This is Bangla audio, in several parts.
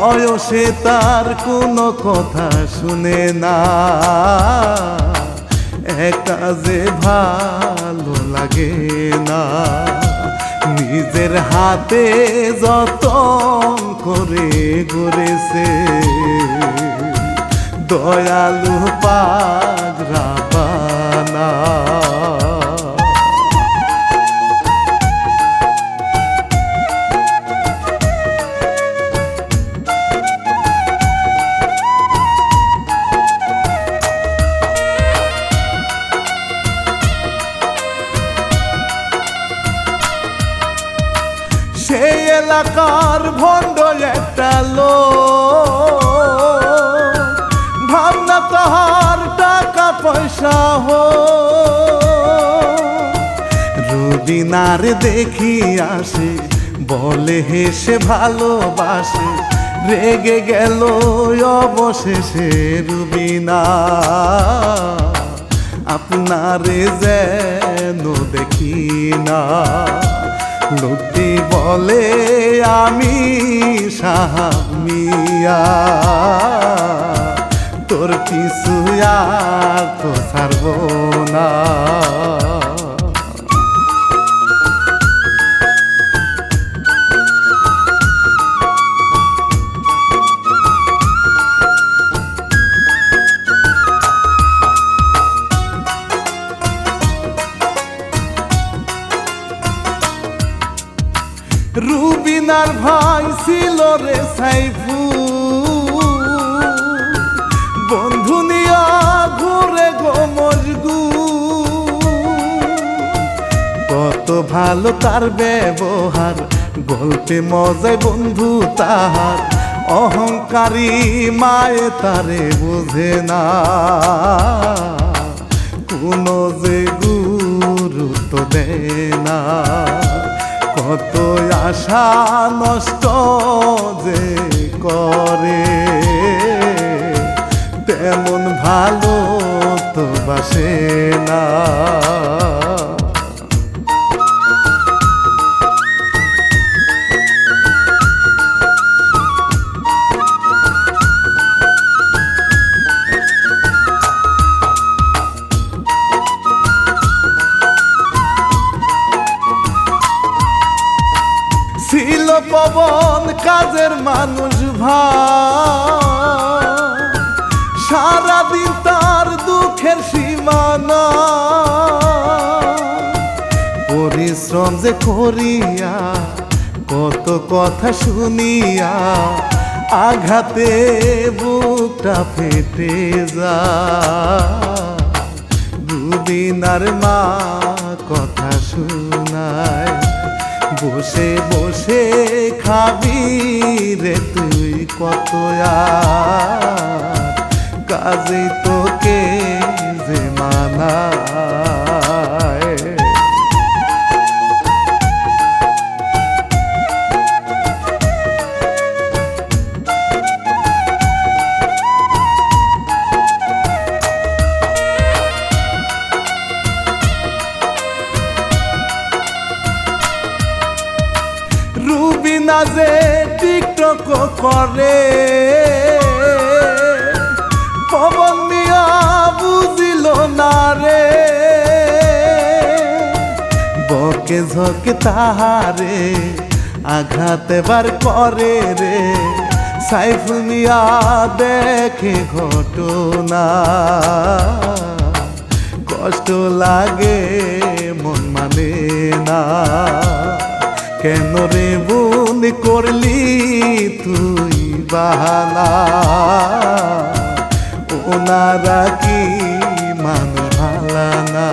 বয়সে তার কোনো কথা শুনে না। একা যে ভালো লাগে না। নিজের হাতে যতন করে গড়েছে। দয়ালু পাগরা রুবিনার দেখি আসে, বলে হেসে ভালোবাসে। রেগে গেল অবশেষে রুবিনা। আপনারে যেন দেখি না। লোকটি বলে, আমি সাহামিয়া তোর আর তো ছাড়ব না। রুবিনার ভাই ছিল রে সাইফু। বন্ধু নিয়া ঘুরে গো মজগু। কত ভালো তার ব্যবহার, গল্পে মজায় বন্ধু তাহার। অহংকারী মায়ে তারে বোঝে না। কোনো যে গুরুত্ব দেয় না। কত আশা নষ্ট যে করে তেমন ভালো তো বাসে না। মানুষ ভাই, সারাদিন তার দুঃখের সীমানা। পরিশ্রম যে করিয়া, কত কথা শুনিয়া, আঘাতে বুকটা ফেটে যা দুদিন আর মা কথা শোনায়। বসে বসে খাবি রে তুই কত কাজে তোকে যে মানায় করে। পবন মিয়া বুঝিল না রে। বকে ঝকে তাহারে আঘাত এবার করে রে। সাইফুল মিয়া দেখে ঘটনা। কষ্ট লাগে, মন মানে না। কেন রে বোন করলি তুই বাহানা? ওনারা কি মান ভালা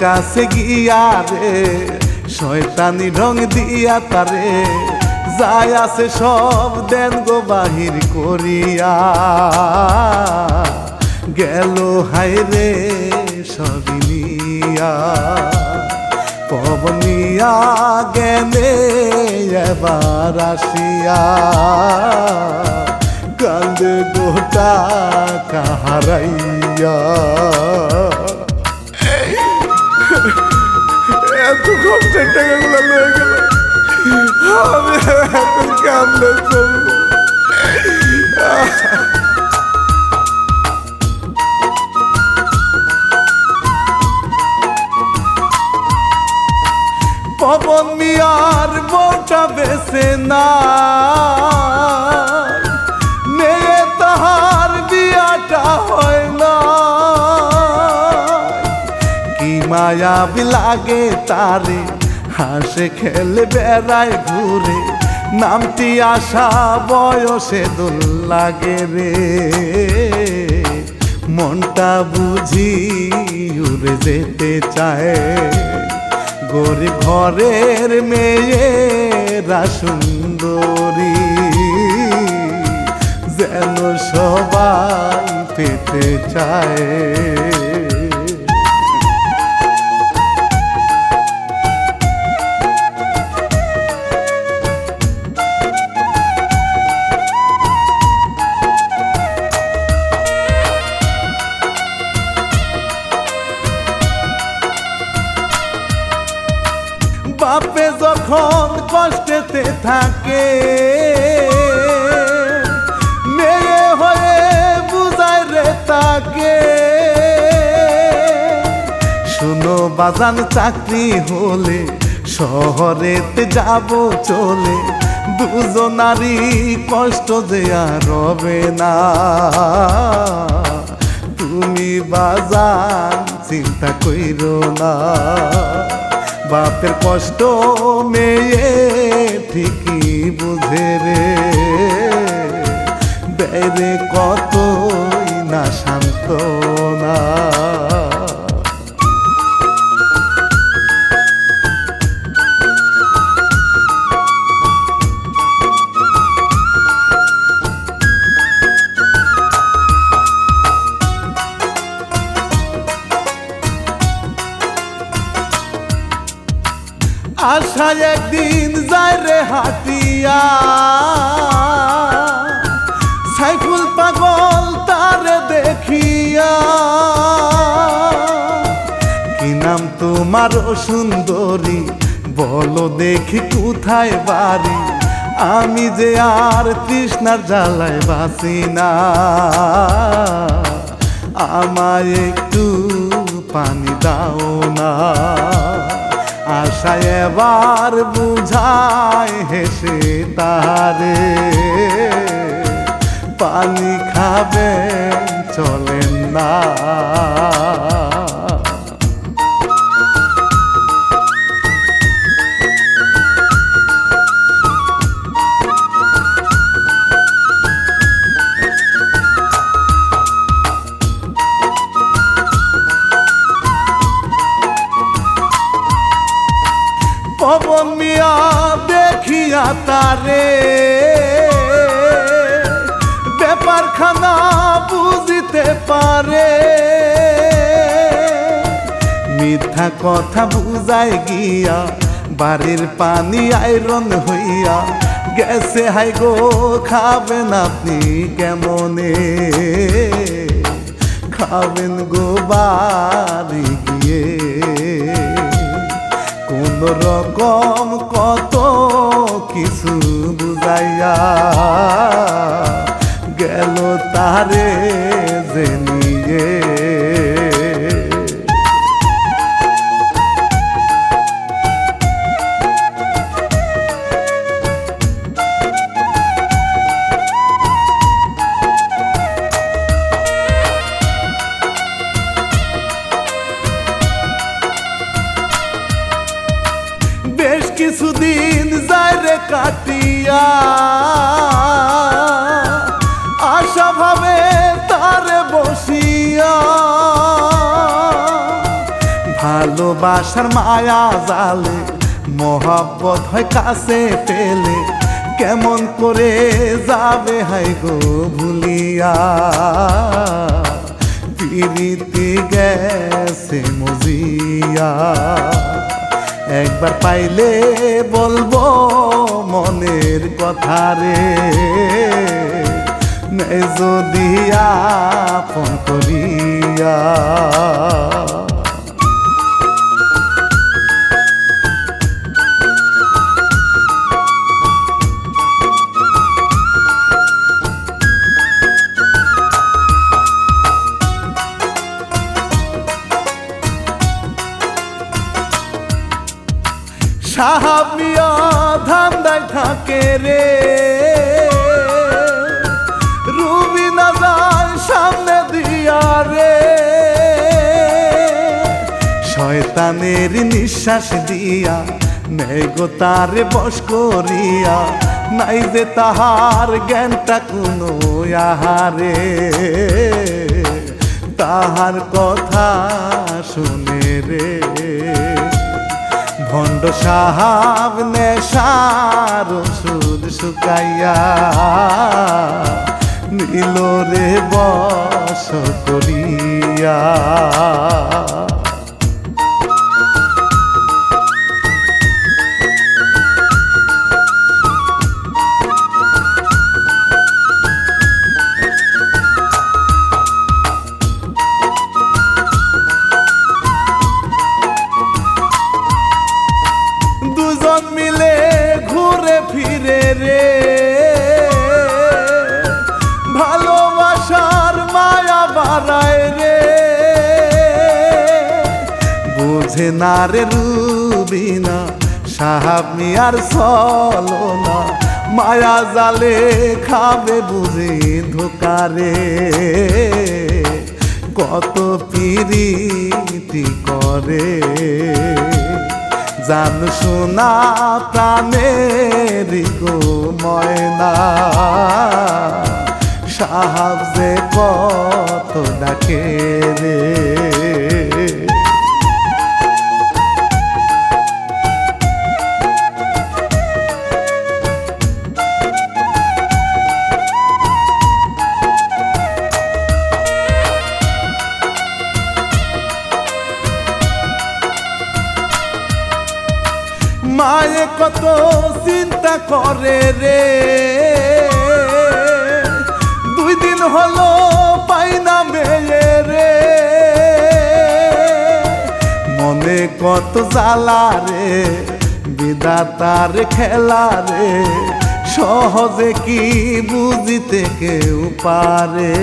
কাছে গিয়া রে, শয়তানি ঢং দিয়া তারে যাই আছে সব দেন গো বাহির করিয়া। গেল হাই রে সবিনিয়া পবনিয়া গেলে এবার আসিয়া। কান্দে গোটা কাহারাইয়া। কষ্টের টাকাগুলো লয়ে গেল। আমি এখন চলবো। পবন মিয়ার বউটা বেছে না। মায়া লাগে তারে। হাসে, খেলে, বেড়ায়, ঘুরে। নামটি আসা বয়সে দোল লাগে রে। মনটা বুঝি উড়ে যেতে চায়। গরিব ঘরের মেয়েরা সুন্দরী। যেন সবাই পেতে চায়। বাজান চাকরি হলে শহরেতে যাব চলে। দুজনারই কষ্ট যে আর রবে না। তুমি বাজান, চিন্তা কইরো না। বাপের কষ্ট মেয়ে, ঠিকই বুঝে রে। বেড়ে কতই না শান্ত না। হাতিয়া। সাইফুল পাগল তারে দেখিয়া। কি নাম তোমার সুন্দরী? বলো দেখি কোথায় বাড়ি? আমি যে আর তৃষ্ণার জ্বালায় বাসি না। আমায় একটু পানি দাও না। আশায় এবার বুঝায় হেসে তারে পানি খাবে চলেন না। তারে ব্যাপার খানা বুঝিতে পারে। মিথ্যা কথা বুঝায় গিয়া, বাড়ির পানি আয়রন হইয়া গেছে হাই গো, খাবেন আপনি কেমনে? খাবেন গো বাড়ি গিয়ে। কোন রকম গেল তারে ভালোবাসার মায়া জালে, মহাব্বত হয় কাছে পেলে কেমন করে যাবে, হাই গো ভুলিয়া। পিরিতি গেছে মজিয়া। একবার পাইলে বলব মনের কথা রে। যদি আপন করিয়া। ধান্দায় থাকে রে। রুবি না যায় সামনে দিয়া রে। শয়তানের নিঃশ্বাস দিয়া, নেই গো তারে বস করিয়া, নাই যে তাহার জ্ঞানটা কোনো আহারে। তাহার কথা শুনে রে। ভণ্ড সাহাব নেশার ওষুধ শুকাইয়া নীল রে বস করিয়া। বাড়ায় রে। বুঝে না রে রুবিনা, সাহাব মিয়ার চলো না মায়া জালে খাবে বুঝি ধোকারে। কত পিরিতি করে। জান শোনা প্রাণের গো ময়না। সাহাব যে কত ডাকে রে। মায়ে কত চিন্তা করে রে। দিন হলো পাই মেয়ে রে। মনে কত জ্বালা রে বিদাতার খেলা রে। সহজে কি বুঝিতে কেউ পারে?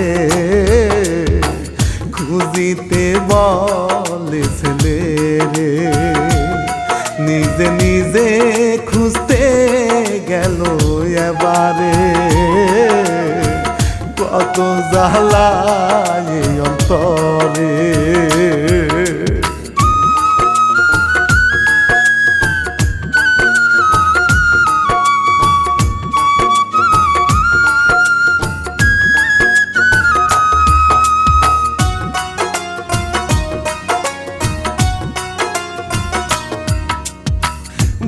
খুঁজিতে বলে ছেলে রে, নিজে নিজে খুঁজতে গেল এবারে। কত জ্বালায় এই অন্তরে।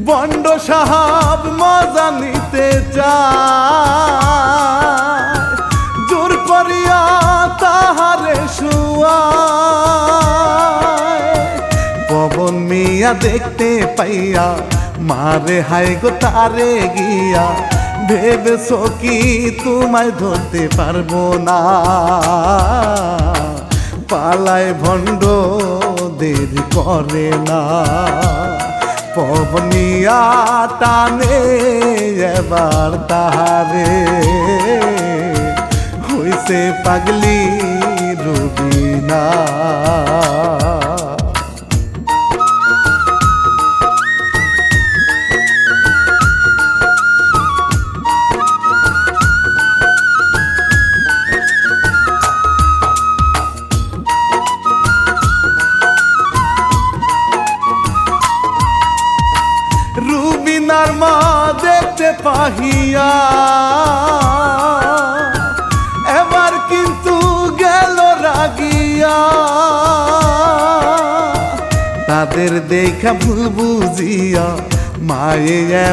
বন্ড সাহাব মজা নিতে চায়। মিয়া দেখতে পাইয়া মারে হাই গো তারে গিয়া ভেবেছো কি তোমায় ধরতে পারব না পালায় ভণ্ড দেরি করে না পবনিয়া টানে এবার তাহারে হইছে পাগলি রুবিনা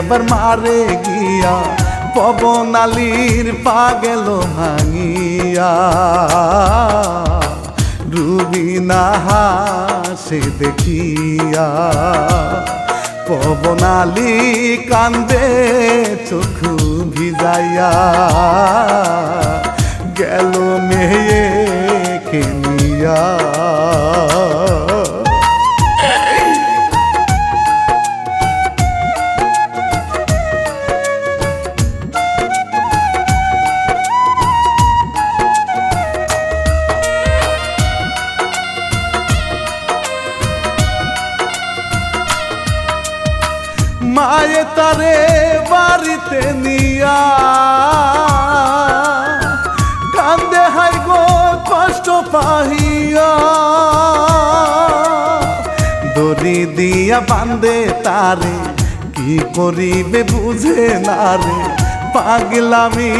এবার মারে গিয়া পবন আলীর পা গেল ভাঙিয়া রুবিনা হাসে দেখিয়া পবন আলী কান্দে চোখু ভিজাইয়া। গেল মেয়ে কেনিয়া তারে কি করিবে বুঝে না রে? পাগলামি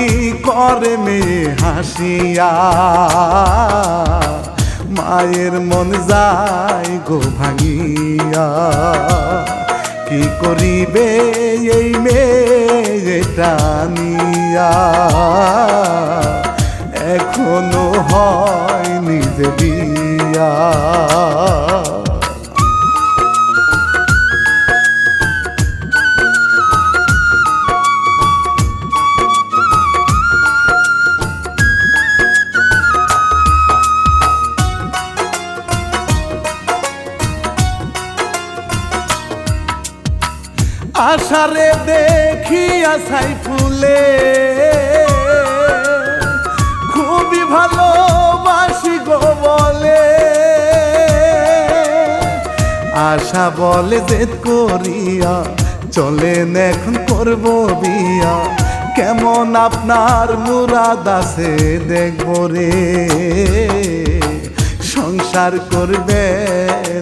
করে মেয়ে হাসিয়া। মায়ের মন যায় গো ভাঙিয়া। কি করিবে এই মেয়েটা নিয়া? এখনও হয়নি যে বিয়া। দেখিয়া সাই ফুলে খুবই ভালোবাসি গো বলে। আশা বলে জেদ করিয়া চলেন এখন করব বিয়া। কেমন আপনার মুরাদ আছে দেখব রে। সংসার করবে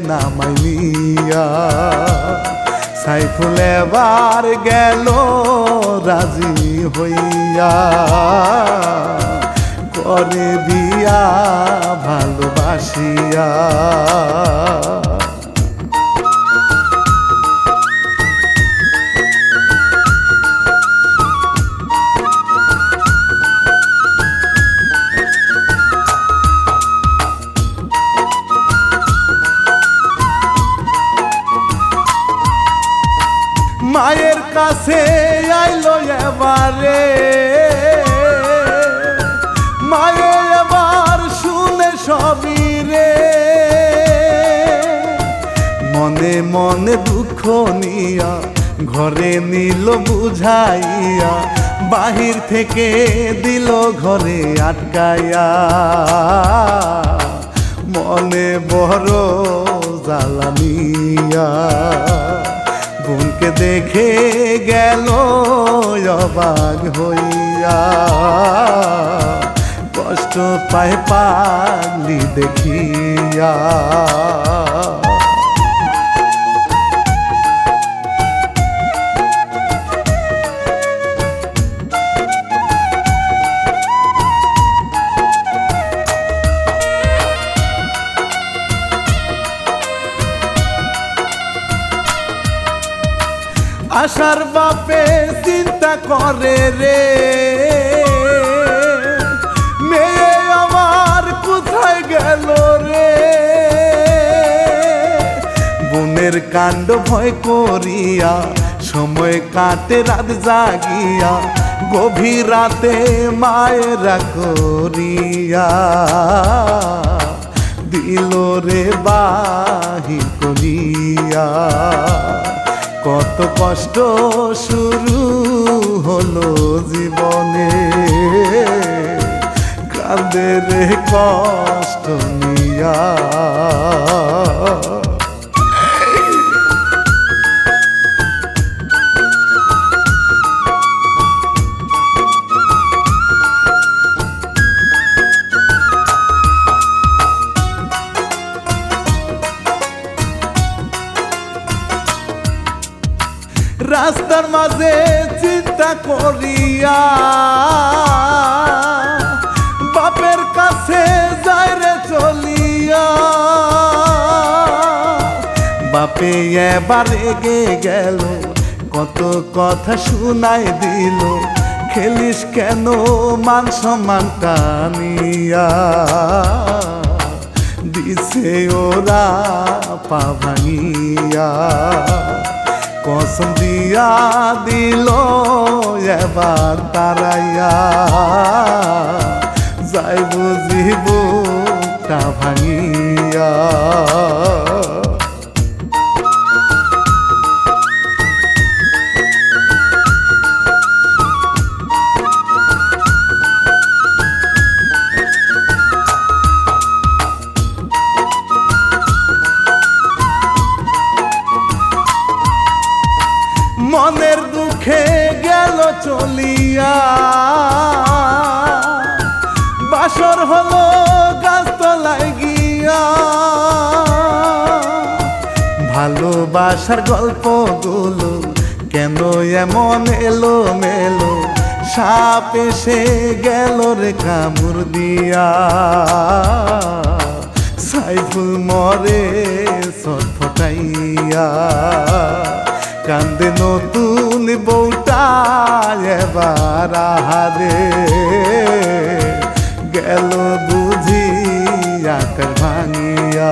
না মাইনিয়া সাইফুল এবার গেল রাজি হইয়া। করে বিয়া ভালোবাসিয়া। এবারে মায়ে এবার শুনে সবই রে। মনে মনে দুঃখ নিয়া ঘরে নিল বুঝাইয়া, বাহির থেকে দিল ঘরে আটকাইয়া। মনে বড় জ্বালানিয়া বোনকে দেখে গেল অবাক হইয়া। কষ্ট পায় পাগলি দেখিয়া। করে রে। মেয়ে আমার কোথায় গেল রে? বোনের কাণ্ড ভয় করিয়া, সময় কাটে, রাত জাগিয়া, গভীর রাতে মায়েরা করিয়া দিল রে বাহি করিয়া কত কষ্ট শুরু হলো জীবনে। কাঁদে রে কষ্ট নিয়া। মাঝে চিন্তা করিয়া বাপের কাছে যায় রে চলিয়া। বাপে এবার রেগে গেল, কত কথা শুনাই দিল, খেলিস কেন মান সম্মান কানিয়া দিছে ওরা পা ভাঙিয়া। কসম দিয়া দিল এবার তারাইয়া। যাই বুঝিব তা ভাঙিয়া। মনের দুঃখে গেল চলিয়া। বাসর হলো গাছতলায় গিয়া। ভালোবাসার গল্পগুলো কেন এমন এলো মেলো সাপ এসে গেল রে কামড় দিয়া। সাইফুল মরে ছটফটাইয়া কান্দে নতুন বউটা এবার আহারে। গেল বুঝি আকার ভাঙিয়া।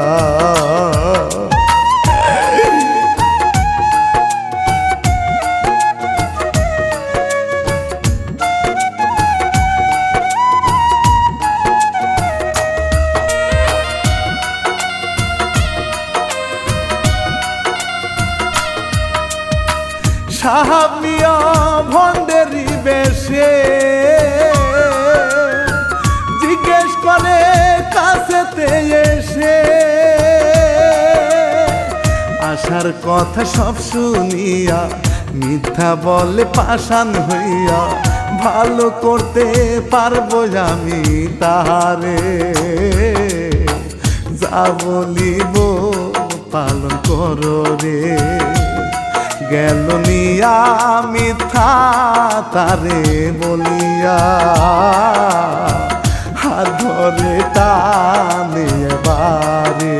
মিয়া ভণ্ডেরি বেশে। জিজ্ঞেস করে, কাছেতে এসে? আসার কথা সব শুনিয়া, মিথ্যা বলে পাষাণ হইয়া, ভালো করতে পারব আমি তাহারে। যা বলিব পালন করো রে। গেল নিয়া মিথ্যা তারে বলিয়া। হাত ধরে টানে বারে।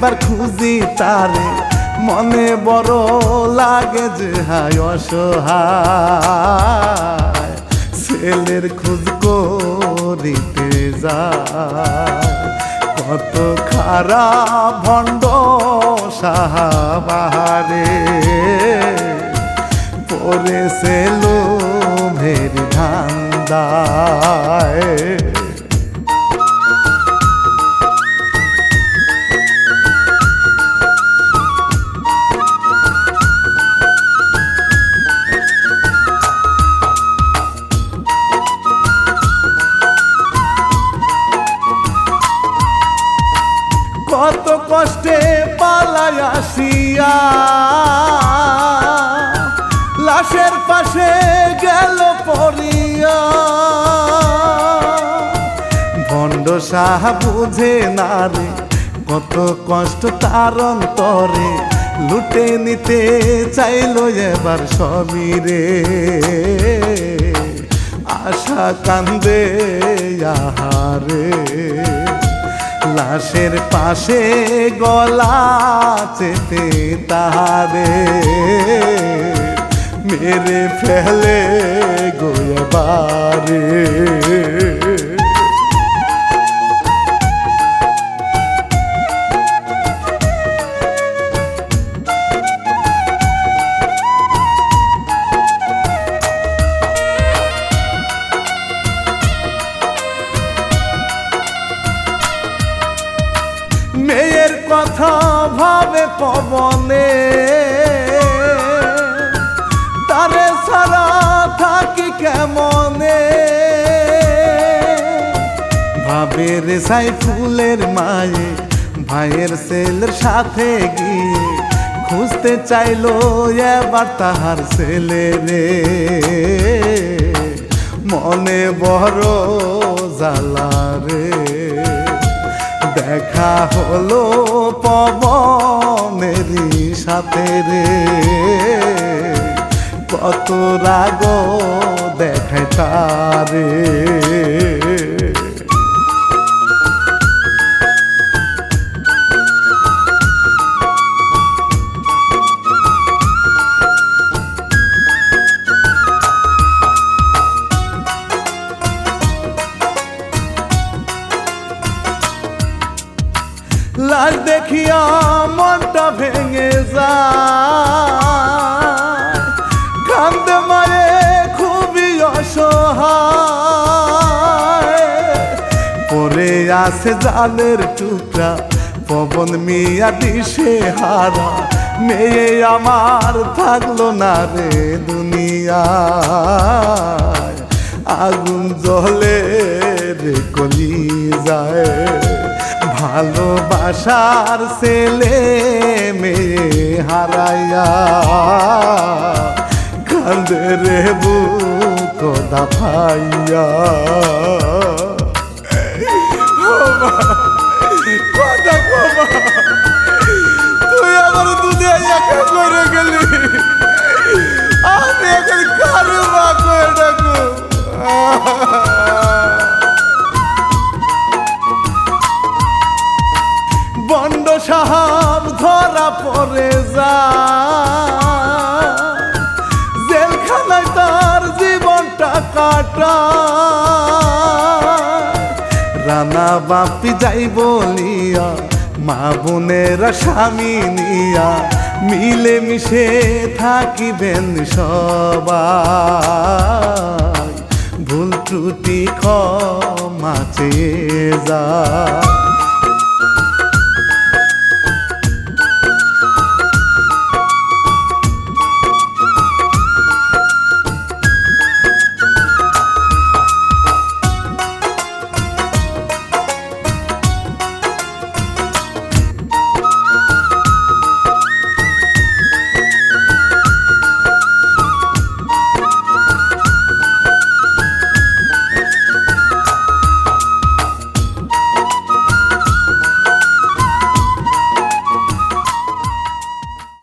নেবার খুঁজি তারে, মনে বড় লাগে যে হায় অসহায়। ছেলের খোঁজ করিতে যায়, কত খারাপ ভণ্ড সাহাবাহারে। পড়েছে লোভের ধান্দায় কত কষ্ট তার অন্তরে লুটে নিতে চাইলো এবার সবই রে। আশা কান্দে আহারে, লাশের পাশে গলা চেতে তাহারে। মেরে ফেলে গোয়াবারে থাকি সাই ফুলের মায়ে, ভাইয়ের ছেলের সাথে গিয়ে খুঁজতে চাইলো এবার তাহার ছেলে রে। মনে বড় জ্বালা রে। দেখা হলো পবনেরই সাথে রে। কত রাগ দেখায় তারে। আছে জালের টুকরা, পবন মিয়া দিশে হারা। মেয়ে আমার থাকল না রে দুনিয়া আগুন জলে রে কলি যায় ভালোবাসার ছেলে মেয়ে হারাইয়া। কান্দে রে বুক দাফাইয়া। তুই আমার দুনিয়ায় একা গেলি আমি এখন কারও করে ডাকু বন্ড সাহাব ধরা পড়ে যায় জেলখানায় তার জীবনটা কাটা। রানা বাপি যাই বলিয়া মা বোনেরা স্বামী নিয়া, মিলে মিশে থাকিবেন সবাই। ভুল ত্রুটি ক্ষমা চেয়ে যায়।